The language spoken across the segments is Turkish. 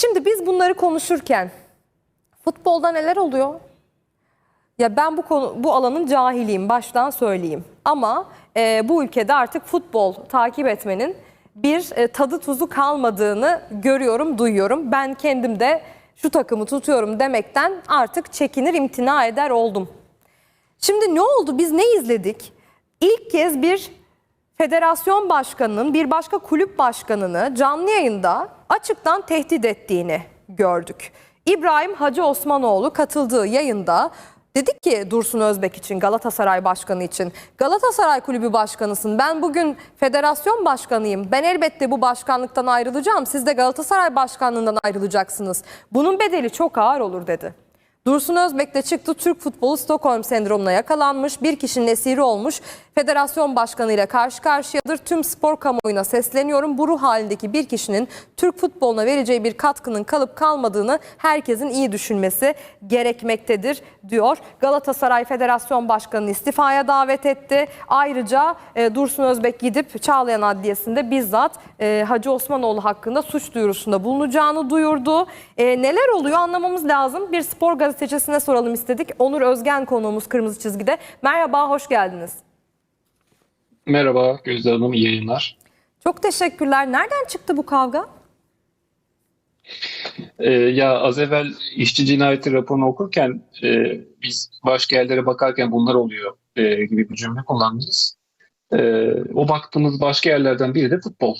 Şimdi biz bunları konuşurken futbolda neler oluyor? Ya ben bu konu bu alanın cahiliyim baştan söyleyeyim. Ama e, bu ülkede artık futbol takip etmenin bir e, tadı tuzu kalmadığını görüyorum, duyuyorum. Ben kendim de şu takımı tutuyorum demekten artık çekinir, imtina eder oldum. Şimdi ne oldu? Biz ne izledik? İlk kez bir federasyon başkanının bir başka kulüp başkanını canlı yayında açıktan tehdit ettiğini gördük. İbrahim Hacı Osmanoğlu katıldığı yayında dedik ki Dursun Özbek için Galatasaray Başkanı için Galatasaray Kulübü Başkanısın. Ben bugün federasyon başkanıyım. Ben elbette bu başkanlıktan ayrılacağım. Siz de Galatasaray Başkanlığından ayrılacaksınız. Bunun bedeli çok ağır olur dedi. Dursun Özbek de çıktı Türk futbolu Stockholm sendromuna yakalanmış, bir kişinin esiri olmuş, federasyon başkanı ile karşı karşıyadır. Tüm spor kamuoyuna sesleniyorum. Bu ruh halindeki bir kişinin Türk futboluna vereceği bir katkının kalıp kalmadığını herkesin iyi düşünmesi gerekmektedir diyor. Galatasaray Federasyon Başkanı istifaya davet etti. Ayrıca e, Dursun Özbek gidip Çağlayan Adliyesi'nde bizzat e, Hacı Osmanoğlu hakkında suç duyurusunda bulunacağını duyurdu. E, neler oluyor anlamamız lazım. Bir spor gazetecisine soralım istedik. Onur Özgen konuğumuz Kırmızı Çizgi'de. Merhaba, hoş geldiniz. Merhaba Gözde Hanım, iyi yayınlar. Çok teşekkürler. Nereden çıktı bu kavga? Ee, ya az evvel işçi cinayeti raporunu okurken e, biz başka yerlere bakarken bunlar oluyor e, gibi bir cümle kullandınız. E, o baktığımız başka yerlerden biri de futbol.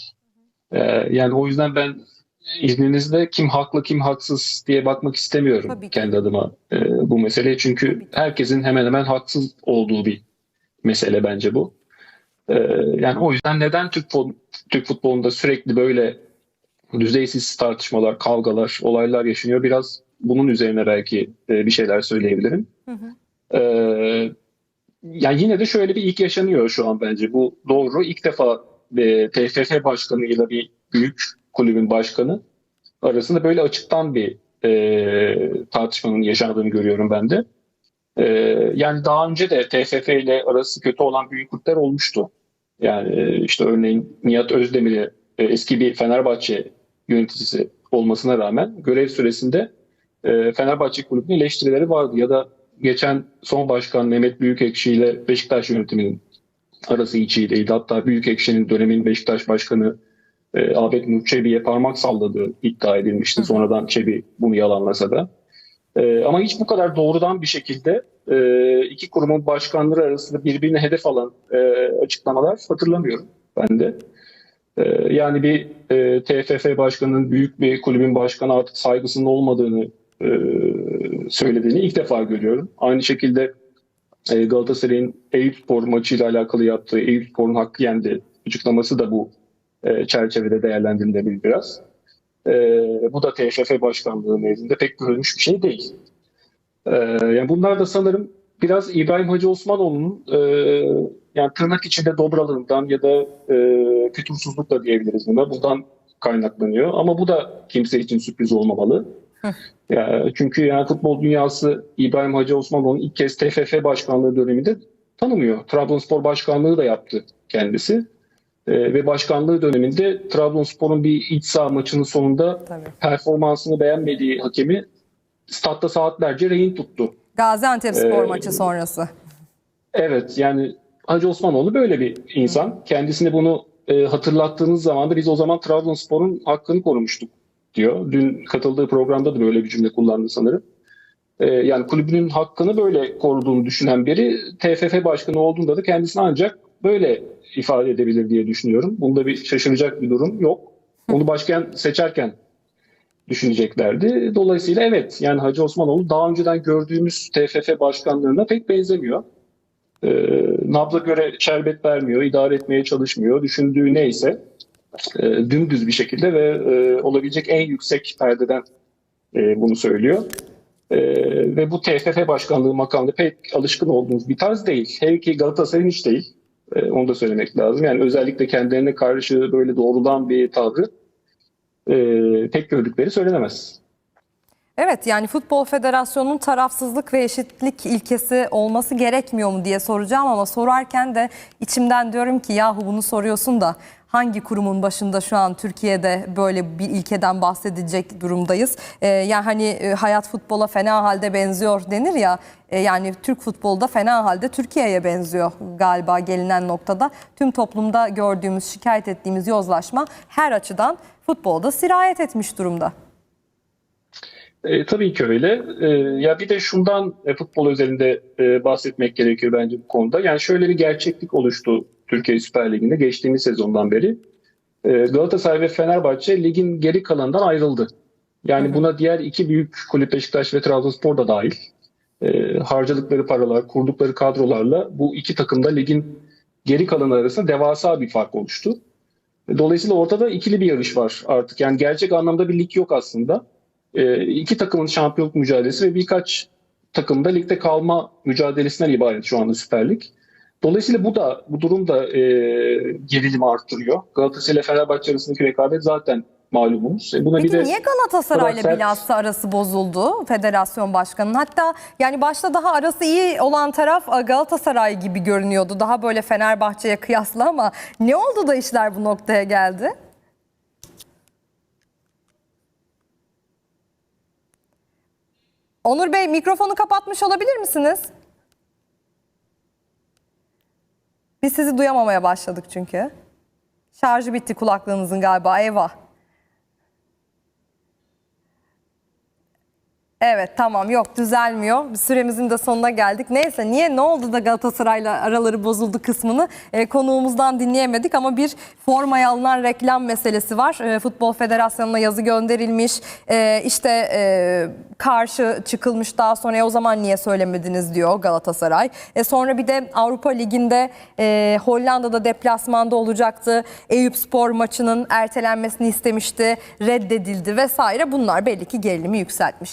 E, yani o yüzden ben izninizle kim haklı kim haksız diye bakmak istemiyorum Tabii kendi adıma e, bu meseleye. Çünkü herkesin hemen hemen haksız olduğu bir mesele bence bu. E, yani o yüzden neden Türk, Türk futbolunda sürekli böyle düzeysiz tartışmalar, kavgalar, olaylar yaşanıyor. Biraz bunun üzerine belki e, bir şeyler söyleyebilirim. Hı hı. Ee, yani yine de şöyle bir ilk yaşanıyor şu an bence. Bu doğru. İlk defa e, TFF başkanıyla bir büyük kulübün başkanı arasında böyle açıktan bir e, tartışmanın yaşandığını görüyorum ben de. E, yani daha önce de TFF ile arası kötü olan büyük kulüpler olmuştu. Yani e, işte örneğin Nihat Özdemir'i e, eski bir Fenerbahçe yöneticisi olmasına rağmen görev süresinde e, Fenerbahçe kulübünün eleştirileri vardı. Ya da geçen son başkan Mehmet Büyükekşi ile Beşiktaş yönetiminin arası hiç iyi değildi. Hatta Büyükekşi'nin dönemin Beşiktaş başkanı e, Ahmet Nur Çebi'ye parmak salladığı iddia edilmişti. Sonradan Çebi bunu yalanlasa da. E, ama hiç bu kadar doğrudan bir şekilde e, iki kurumun başkanları arasında birbirine hedef alan e, açıklamalar hatırlamıyorum ben de. E, yani bir e, TFF başkanının büyük bir kulübün başkanı artık saygısının olmadığını e, söylediğini ilk defa görüyorum. Aynı şekilde e, Galatasaray'ın Eyüpspor maçıyla alakalı yaptığı Eyüpspor'un hakkı yendi açıklaması da bu çerçevede değerlendirilebilir biraz. E, bu da TFF başkanlığı nezdinde pek görülmüş bir şey değil. E, yani bunlar da sanırım biraz İbrahim Hacı Osmanoğlu'nun e, yani tırnak içinde dobralığından ya da e, fütursuzlukla diyebiliriz buna. Bundan kaynaklanıyor. Ama bu da kimse için sürpriz olmamalı. Ya, çünkü yani futbol dünyası İbrahim Hacı Osmanoğlu'nun ilk kez TFF başkanlığı döneminde tanımıyor. Trabzonspor başkanlığı da yaptı kendisi. E, ve başkanlığı döneminde Trabzonspor'un bir iç saha maçının sonunda Tabii. performansını beğenmediği hakemi statta saatlerce rehin tuttu. Gaziantep spor Ee, maçı sonrası. Evet yani Hacı Osmanoğlu böyle bir insan. Kendisine bunu e, hatırlattığınız zaman da biz o zaman Trabzonspor'un hakkını korumuştuk diyor. Dün katıldığı programda da böyle bir cümle kullandı sanırım. E, yani kulübünün hakkını böyle koruduğunu düşünen biri TFF başkanı olduğunda da kendisini ancak böyle ifade edebilir diye düşünüyorum. Bunda bir şaşıracak bir durum yok. Onu başkan seçerken düşüneceklerdi. Dolayısıyla evet yani Hacı Osmanoğlu daha önceden gördüğümüz TFF başkanlığına pek benzemiyor. E, nabza göre şerbet vermiyor, idare etmeye çalışmıyor. Düşündüğü neyse e, dümdüz bir şekilde ve e, olabilecek en yüksek perdeden e, bunu söylüyor. E, ve bu TFF başkanlığı makamında pek alışkın olduğumuz bir tarz değil. Hele ki Galatasaray'ın hiç değil. E, onu da söylemek lazım. Yani özellikle kendilerine karşı böyle doğrudan bir tavrı e, pek gördükleri söylenemez. Evet yani Futbol Federasyonu'nun tarafsızlık ve eşitlik ilkesi olması gerekmiyor mu diye soracağım ama sorarken de içimden diyorum ki yahu bunu soruyorsun da hangi kurumun başında şu an Türkiye'de böyle bir ilkeden bahsedecek durumdayız. Ee, yani hani e, hayat futbola fena halde benziyor denir ya. e, yani Türk futbolu da fena halde Türkiye'ye benziyor galiba gelinen noktada. Tüm toplumda gördüğümüz, şikayet ettiğimiz yozlaşma her açıdan futbolda sirayet etmiş durumda. E, tabii ki öyle. E, ya bir de şundan e, futbol özelinde e, bahsetmek gerekiyor bence bu konuda. Yani şöyle bir gerçeklik oluştu Türkiye Süper Ligi'nde geçtiğimiz sezondan beri. E, Galatasaray ve Fenerbahçe ligin geri kalanından ayrıldı. Yani buna diğer iki büyük kulüp Beşiktaş ve Trabzonspor da dahil. E, harcadıkları paralar, kurdukları kadrolarla bu iki takım da ligin geri kalanı arasında devasa bir fark oluştu. Dolayısıyla ortada ikili bir yarış var artık. Yani gerçek anlamda bir lig yok aslında. E, iki takımın şampiyonluk mücadelesi ve birkaç takım da ligde kalma mücadelesinden ibaret şu anda Süper Lig. Dolayısıyla bu da bu durum da e, gerilimi arttırıyor. Galatasaray ile Fenerbahçe arasındaki rekabet zaten malumunuz. E, buna Peki bir de niye Galatasaray'la sert- bilhassa arası bozuldu federasyon başkanının? Hatta yani başta daha arası iyi olan taraf e, Galatasaray gibi görünüyordu. Daha böyle Fenerbahçe'ye kıyasla ama ne oldu da işler bu noktaya geldi? Onur Bey mikrofonu kapatmış olabilir misiniz? Biz sizi duyamamaya başladık çünkü. Şarjı bitti kulaklığınızın galiba eyvah. Evet tamam yok düzelmiyor. Süremizin de sonuna geldik. Neyse niye ne oldu da Galatasaray'la araları bozuldu kısmını e, konuğumuzdan dinleyemedik ama bir formaya alınan reklam meselesi var. E, Futbol Federasyonu'na yazı gönderilmiş. E, işte e, karşı çıkılmış daha sonra "E, o zaman niye söylemediniz diyor Galatasaray. E, sonra bir de Avrupa Ligi'nde e, Hollanda'da deplasmanda olacaktı. Eyüp Spor maçının ertelenmesini istemişti. Reddedildi vesaire. Bunlar belli ki gerilimi yükseltmiş.